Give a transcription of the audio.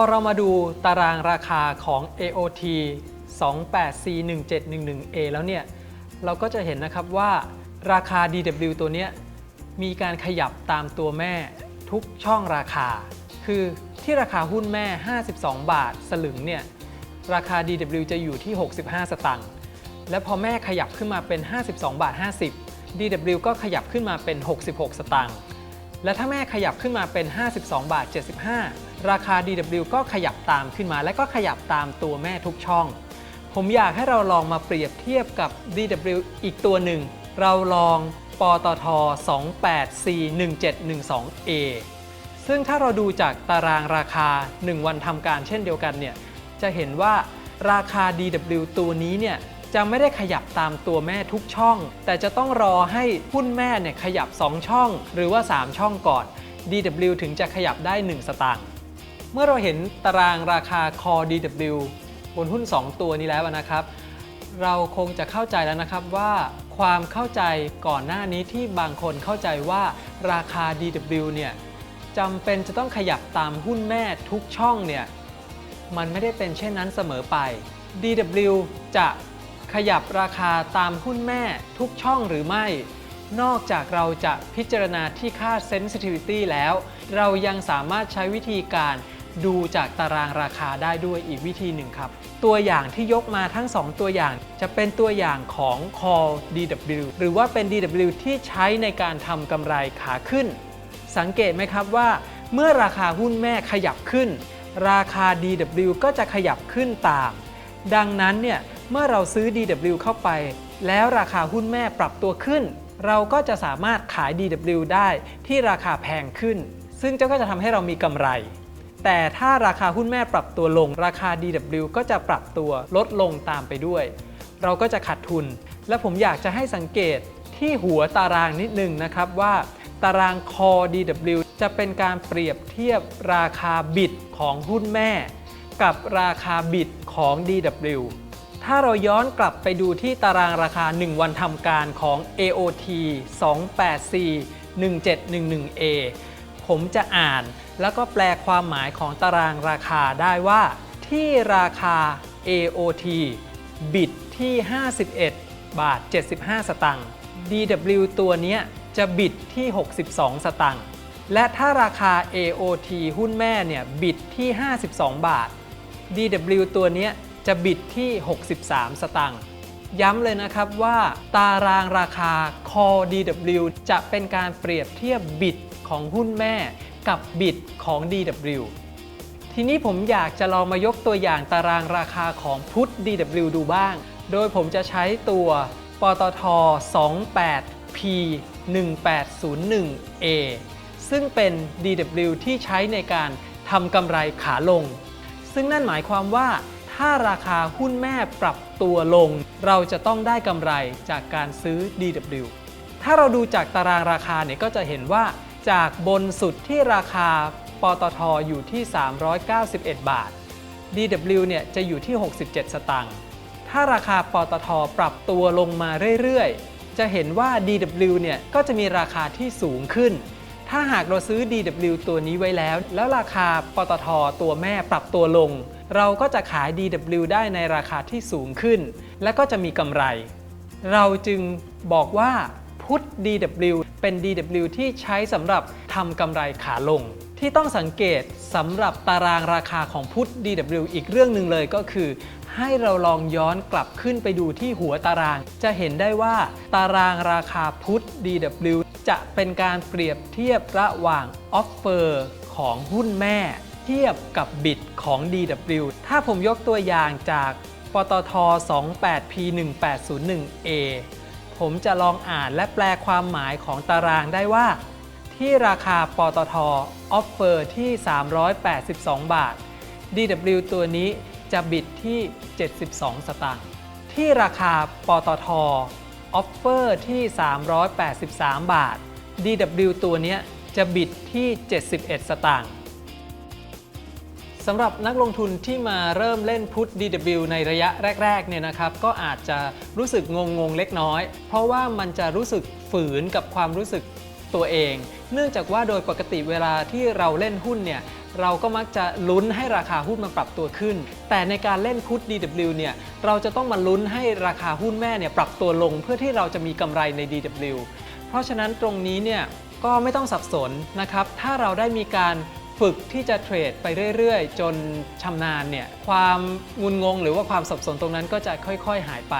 อเรามาดูตารางราคาของ AOT 28C1711A แล้วเนี่ย เราก็จะเห็นนะครับว่าราคา DW ตัวเนี้ยมีการขยับตามตัวแม่ทุกช่องราคา คือที่ราคาหุ้นแม่ 52 บาทสลึงเนี่ย ราคา DW จะอยู่ที่ 65 สตางค์ และพอแม่ขยับขึ้นมาเป็น 52 บาท 50 DW ก็ขยับขึ้นมาเป็น 66 สตางค์ และถ้าแม่ขยับขึ้นมาเป็น 52 บาท 75 ราคา DW ก็ขยับตามขึ้นมา และก็ขยับตามตัวแม่ทุกช่อง ผมอยากให้เราลองมาเปรียบเทียบกับ DW อีกตัวหนึ่ง เราลองปตท 28C1712A ซึ่งถ้าเราดูจากตารางราคา 1 วันทำการเช่นเดียวกันเนี่ย จะเห็นว่าราคา DW ตัวนี้เนี่ยจะไม่ได้ขยับตามตัวแม่ทุกช่อง แต่จะต้องรอให้หุ้นแม่เนี่ยขยับ 2 ช่อง หรือว่า 3 ช่องก่อน DW ถึงจะขยับได้ 1 สตางค์ มื่อเราเห็นตารางราคา Core DW บนหุ้น 2 ตัวนี้แล้วนะครับ เราคงจะเข้าใจแล้วนะครับว่าความเข้าใจก่อนหน้านี้ที่บางคนเข้าใจว่าราคา DW เนี่ยจำเป็นจะต้องขยับตามหุ้นแม่ทุกช่องเนี่ยมันไม่ได้เป็นเช่นนั้นเสมอไป DW จะขยับราคาตามหุ้นแม่ทุกช่องหรือไม่ นอกจากเราจะพิจารณาที่ค่า sensitivity แล้ว เรายังสามารถใช้วิธีการ ดูจากตารางราคาได้ด้วยอีกวิธีหนึ่งครับ ตัวอย่างที่ยกมาทั้ง 2 ตัวอย่าง จะเป็นตัวอย่างของ call DW หรือว่าเป็น DW ที่ใช้ในการทำกำไรขาขึ้น สังเกตไหมครับว่า เมื่อราคาหุ้นแม่ขยับขึ้น ราคา DW ก็จะขยับขึ้นตาม ดังนั้นเนี่ยเมื่อเราซื้อ DW เข้าไป แล้วราคาหุ้นแม่ปรับตัวขึ้น เราก็จะสามารถขาย DW ได้ที่ราคาแพงขึ้น ซึ่งเจ้าก็จะทำให้เรามีกำไร แต่ถ้าราคาหุ้นแม่ปรับตัวลง ราคา DW ก็จะปรับตัวลดลงตามไปด้วย เราก็จะขาดทุน และผมอยากจะให้สังเกตที่หัวตารางนิดนึงนะครับว่า ตาราง Core DW จะเป็นการเปรียบเทียบราคาบิดของหุ้นแม่ กับราคาบิดของ DW ถ้าเราย้อนกลับไปดูที่ตารางราคา 1 วันทำการของ AOT 28C 1711A ผมจะอ่าน แล้วก็แปลความหมายของตารางราคาได้ว่า ที่ราคา AOT บิดที่ 51 บาท 75 สตังค์ DW ตัวนี้จะบิดที่ 62 สตังค์ และถ้าราคา AOT หุ้นแม่เนี่ยบิดที่ 52 บาท DW ตัวนี้จะบิดที่ 63 สตังค์ย้ำเลยนะครับว่าตารางราคา Core DW จะเป็นการเปรียบเทียบบิดของหุ้นแม่ กับบิดของ DW ทีนี้ผมอยากจะลองมายกตัวอย่างตารางราคาของพุทธ DW ดูบ้าง โดยผมจะใช้ตัวปตท 28P 1801A ซึ่งเป็น DW ที่ใช้ในการทำกำไรขาลง ซึ่งนั่นหมายความว่าถ้าราคาหุ้นแม่ปรับตัวลง เราจะต้องได้กำไรจากการซื้อ DW ถ้าเราดูจากตารางราคาเนี่ยก็จะเห็นว่า จากบนสุดที่ราคาปตทอยู่ที่ 391 บาท DW เนี่ยจะอยู่ที่ 67 สตางค์ ถ้าราคาปตทปรับตัวลงมาเรื่อยๆ จะเห็นว่า DW เนี่ยก็จะมีราคาที่สูงขึ้น ถ้าหากเราซื้อ DW ตัวนี้ไว้แล้ว แล้วราคาปตทตัวแม่ปรับตัวลง เราก็จะขาย DW ได้ในราคาที่สูงขึ้น และก็จะมีกำไร เราจึงบอกว่า พุทธ DW เป็น DW ที่ใช้สำหรับทำกำไรขาลง ที่ต้องสังเกตสำหรับตารางราคาของพุทธ DW อีกเรื่องหนึ่งเลยก็คือ ให้เราลองย้อนกลับขึ้นไปดูที่หัวตาราง จะเห็นได้ว่าตารางราคาพุทธ DW จะเป็นการเปรียบเทียบระหว่างออฟเฟอร์ของหุ้นแม่ เทียบกับบิดของ DW ถ้าผมยกตัวอย่างจากปตท 28P1801A ผมจะลองอ่านและแปลความหมายของตารางได้ว่า ที่ราคาปตทออฟเฟอร์ที่ 382 บาท DW ตัวนี้จะบิดที่ 72 สตางค์ที่ราคาปตทออฟเฟอร์ที่ 383 บาท DW ตัวนี้จะบิดที่ 71 สตางค์ สำหรับนักลงทุนที่มาเริ่มเล่นพุทธ DW ในระยะแรกๆเนี่ยนะครับก็อาจจะรู้สึกงงๆเล็กน้อย เพราะว่ามันจะรู้สึกฝืนกับความรู้สึกตัวเอง เนื่องจากว่าโดยปกติเวลาที่เราเล่นหุ้นเนี่ยเราก็มักจะลุ้นให้ราคาหุ้นมันปรับตัวขึ้น แต่ในการเล่นพุท DW เนี่ยเราจะต้องมาลุ้นให้ราคาหุ้นแม่เนี่ยปรับตัวลงเพื่อที่เราจะมีกำไรใน DW เพราะฉะนั้นตรงนี้เนี่ยก็ไม่ต้องสับสนนะครับ ถ้าเราได้มีการ ฝึกที่จะเทรดไปเรื่อยๆ จนชำนาญเนี่ยความงุนงงหรือว่าความสับสนตรงนั้นก็จะค่อยๆหายไป